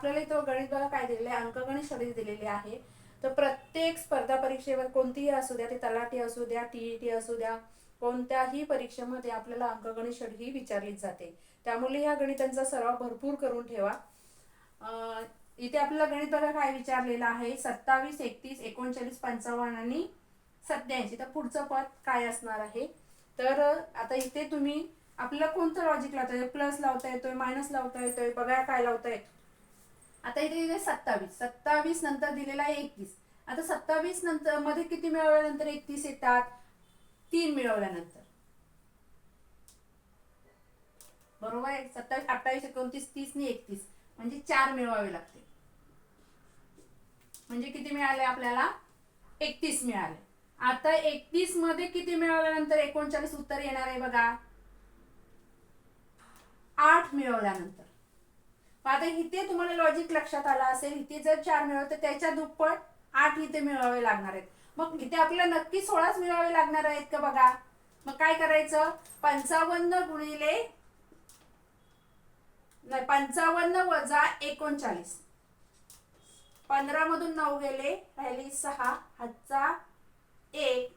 आपल्याला इथं गणित बघा काय दिलेलं आहे अंकगणित शरीर दिलेली आहे. तर प्रत्येक स्पर्धा परीक्षेवर कोणतीही असू द्या ते तलाठी असू द्या टीईटी असू द्या कोणत्याही परीक्षेमध्ये आपल्याला अंकगणित शैली ही विचारलीच जाते. त्यामुळे ह्या गणितांचा सराव भरपूर करून ठेवा. इथे आपल्याला गणित बघा काय विचारलेलं आहे सत्तावीस एकतीस एकोणचाळीस पंचावन्न आणि सत्याऐंशी. तर पुढचं पद काय असणार आहे? तर आता इथे तुम्ही आपल्याला कोणतं लॉजिक लावता येतं प्लस लावता येतोय मायनस लावता येतोय? बघा काय लावता येतो आता इथे इथे सत्तावीस. सत्तावीस नंतर दिलेला आहे एकतीस. आता सत्तावीस नंतर मध्ये किती मिळवल्यानंतर एकतीस येतात? तीन मिळवल्यानंतर. बरोबर आहे? सत्तावीस अठ्ठावीस एकोणतीस तीस आणि एकतीस. म्हणजे चार मिळवावे लागते म्हणजे किती मिळाले आपल्याला? एकतीस मिळाले. आता एकतीसमध्ये किती मिळवल्यानंतर एकोणचाळीस उत्तर येणार आहे बघा. आठ मिळवल्यानंतर. आता इथे तुम्हाला लॉजिक लक्षात आला असेल इथे जर चार मिळवलं तर त्याच्या दुप्पट आठ इथे मिळवावे लागणार आहेत. मग इथे आपल्याला नक्की सोळाच मिळवावे लागणार आहेत का बघा? मग काय करायचं? पंचावन्न गुणिले नाही पंचावन्न वजा एकोणचाळीस. पंधरा मधून नऊ गेले राहिली सहा हातचा एक.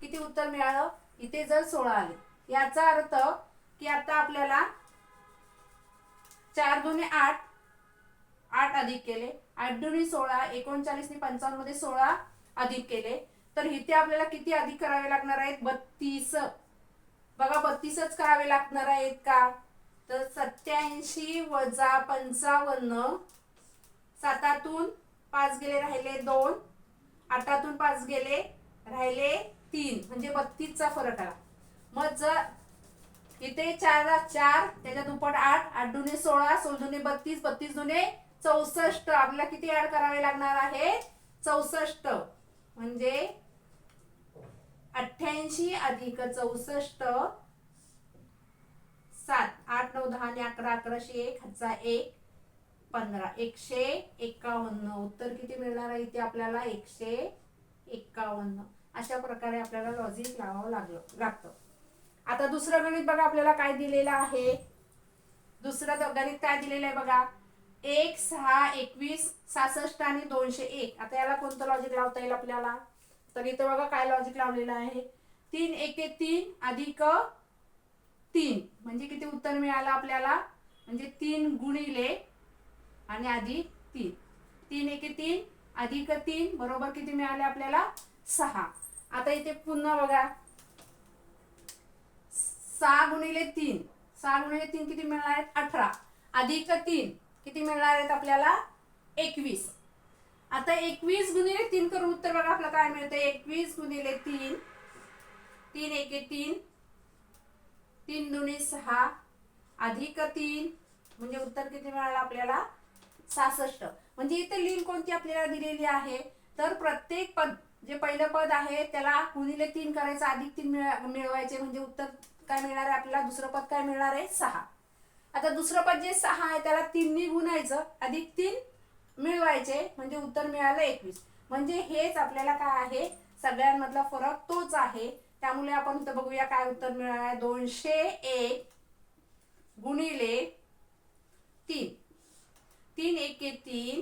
किती उत्तर मिळालं? इथे जर सोळा आले. याचा अर्थ की आता आपल्याला चार दोन्ही आठ आठ अधिक केले. आठ दोन्ही सोळा एकोणचाळीसने पंचावन्नमध्ये सोळा अधिक केले. तर इथे आपल्याला किती अधिक करावे लागणार आहेत? बत्तीस. बघा बत्तीसच करावे लागणार आहेत का? तर सत्याऐंशी वजा पंचावन्न सातातून पाच गेले राहिले दोन. आठातून पाच गेले राहिले तीन. म्हणजे बत्तीसचा फरक आला मग जर इथे चार चार त्याच्या दुप्पट आठ आठ दुने सोळा सोळ दुने बत्तीस बत्तीस दुने चौसष्ट. आपल्याला किती ऍड करावे लागणार आहे? चौसष्ट. म्हणजे अठ्ठ्याऐंशी अधिक चौसष्ट सात. आठ नऊ दहा आणि अकरा अकराशे एक हजार एक पंधरा. एकशे एकावन्न. उत्तर किती मिळणार आहे इथे आपल्याला? एकशे एकावन्न. अशा प्रकारे आपल्याला लॉजिक लावावं लागलं लागतं. आता दुसरं गणित बघा आपल्याला काय दिलेलं आहे? दुसरं गणित काय दिलेलं आहे बघा? एक सहा एकवीस सहासष्ट आणि दोनशे एक. आता याला कोणतं लॉजिक लावता येईल आपल्याला? तर इथं बघा काय लॉजिक लावलेलं आहे. तीन एके तीन अधिक तीन. म्हणजे किती उत्तर मिळालं आपल्याला? म्हणजे तीन गुणिले आणि अधिक तीन. तीन एके तीन अधिक तीन बरोबर किती मिळाले आपल्याला? सहा. आता इथे पुन्हा बघा. सहा गुणिले तीन. सहा गुणिले तीन किती मिळणार आहेत? अठरा. अधिक तीन किती मिळणार आहेत आपल्याला? एकवीस. आता एकवीस गुणिले तीन करून उत्तर बघा आपलं काय मिळतं? एकवीस गुणिले तीन. तीन एके तीन. तीन दुनी सहा. अधिक तीन. म्हणजे उत्तर किती मिळालं आपल्याला? सहासष्ट. म्हणजे इथे लिंक कोणती आपल्याला दिलेली आहे? तर प्रत्येक पद जे पहिलं पद आहे त्याला गुणिले तीन करायचं अधिक तीन मिळवायचे म्हणजे उत्तर काय मिळणार आहे आपल्याला? दुसरं पद काय मिळणार आहे? सहा. आता दुसरं पद जे सहा आहे त्याला तीननी गुणायचं अधिक तीन मिळवायचे म्हणजे उत्तर मिळालं एकवीस. म्हणजे हेच आपल्याला काय आहे? सगळ्यांमधला फरक तोच आहे. त्यामुळे आपण इथं बघूया काय उत्तर मिळालं आहे. दोनशे एक गुणिले तीन. तीन एके तीन.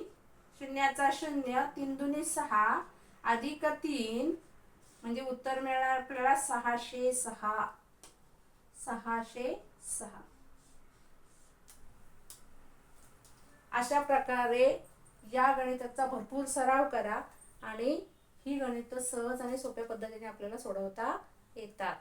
शून्याचा शून्य तीन दुनी सहा. अधिक तीन म्हणजे उत्तर मिळणार आपल्याला सहाशे सहा. सहाशे सहा. अशा प्रकारे या गणिताचा भरपूर सराव करा आणि ही गणित सहज आणि सोप्या पद्धतीने आपल्याला सोडवता येतात.